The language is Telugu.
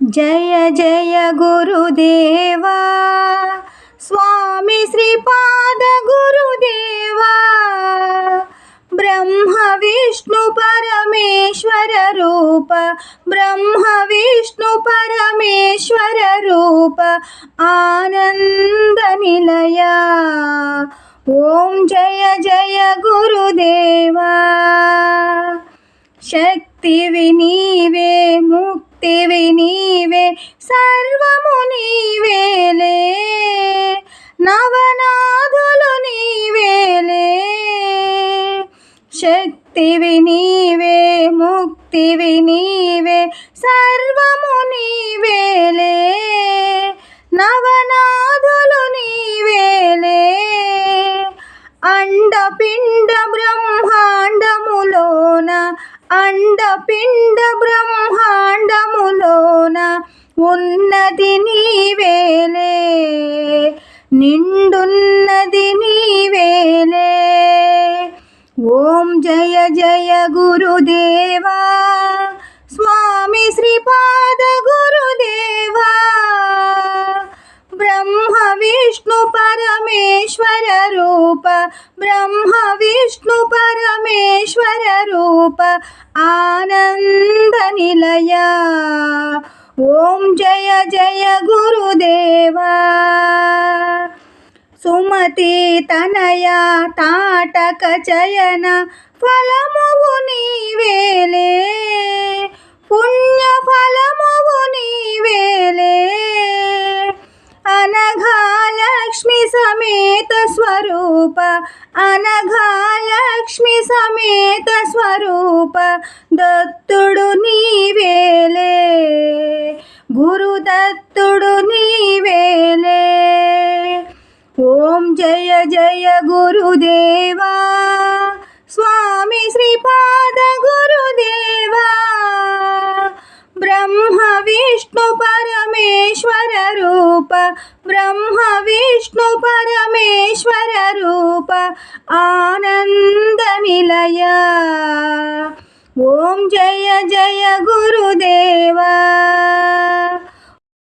जय जय गुरुदेवा। स्वामी श्रीपादगुरुदेवा ब्रह्मविष्णु परमेश्वररूप ब्रह्म विष्णु परमेश्वररूप आनन्दमिलया ॐ जय जय गुरुदेवा। शक्तिविनीवे శక్తివి నీవే సర్వము నీవేలే. నవనాథులు నీవేలే. శక్తివి నీవే ముక్తివి నీవే సర్వము నీవేలే. నవనాథులు నీవేలే. అండపిండ బ్రహ్మాండములోన అండపిండ బ్రహ్మాండములోన ఉన్నది నీవేలే. నిండున్నది నీవేలే. ఓం జయ జయ గురుదేవా. స్వామి శ్రీపాద గురు परमेश्वर रूप, ब्रह्म, विष्णु परमेश्वर रूप आनंद निलय। ओम जय जय गुरुदेवा। సుమతి తనయ తాటక చయన ఫలము वेले। पुण्य పుణ్య అనఘాలక్ష్మి సమేత స్వరూప అనఘాలక్ష్మి సమేత స్వరూప దత్తుడు నీవేలే గురుదత్తుడు రూప బ్రహ్మ విష్ణు పరమేశ్వర రూప ఆనంద నిలయ. ఓం జయ జయ గురుదేవా.